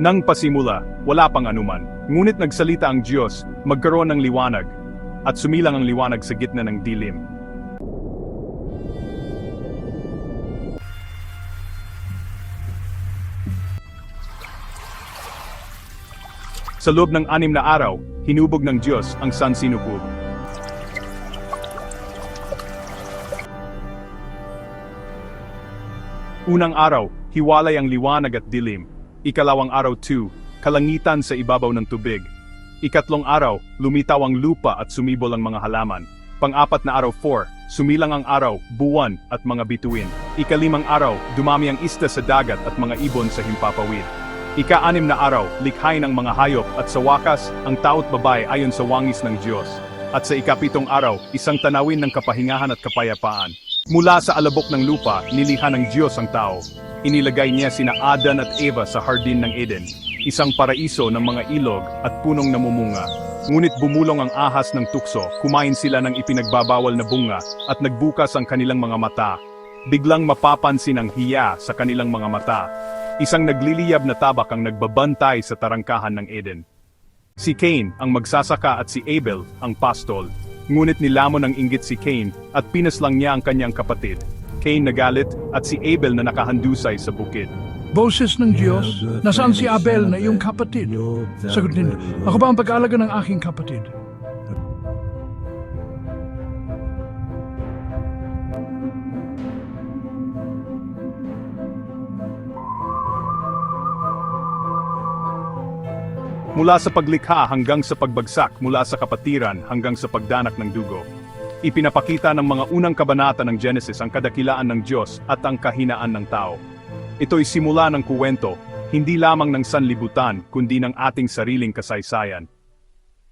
Nang pasimula, wala pang anuman. Ngunit nagsalita ang Diyos, magkaroon ng liwanag. At sumilang ang liwanag sa gitna ng dilim. Sa loob ng anim na araw, hinubog ng Diyos ang sansinupug. Unang araw, hiwalay ang liwanag at dilim. Ikalawang araw 2, kalangitan sa ibabaw ng tubig. Ikatlong araw, lumitaw ang lupa at sumibol ang mga halaman. Pang-apat na araw 4, sumilang ang araw, buwan at mga bituin. Ikalimang araw, dumami ang isda sa dagat at mga ibon sa himpapawid. Ika-anim na araw, likhain ang mga hayop at sa wakas, ang tao't babae ayon sa wangis ng Diyos. At sa ikapitong araw, isang tanawin ng kapahingahan at kapayapaan. Mula sa alabok ng lupa, niliha ng Diyos ang tao. Inilagay niya sina Adan at Eva sa hardin ng Eden, isang paraiso ng mga ilog at punong namumunga. Ngunit bumulong ang ahas ng tukso, kumain sila ng ipinagbabawal na bunga at nagbukas ang kanilang mga mata. Biglang mapapansin ang hiya sa kanilang mga mata. Isang nagliliyab na tabak ang nagbabantay sa tarangkahan ng Eden. Si Cain ang magsasaka at si Abel ang pastol. Ngunit nilamon ng inggit si Cain at pinaslang niya ang kanyang kapatid. Cain nagalit at si Abel na nakahandusay sa bukid. Boses ng Diyos, nasaan si Abel na iyong kapatid? Sagutin, ako ba ang pag-aalaga ng aking kapatid? Mula sa paglikha hanggang sa pagbagsak, mula sa kapatiran hanggang sa pagdanak ng dugo. Ipinapakita ng mga unang kabanata ng Genesis ang kadakilaan ng Diyos at ang kahinaan ng tao. Ito'y simula ng kuwento, hindi lamang ng sanlibutan kundi ng ating sariling kasaysayan.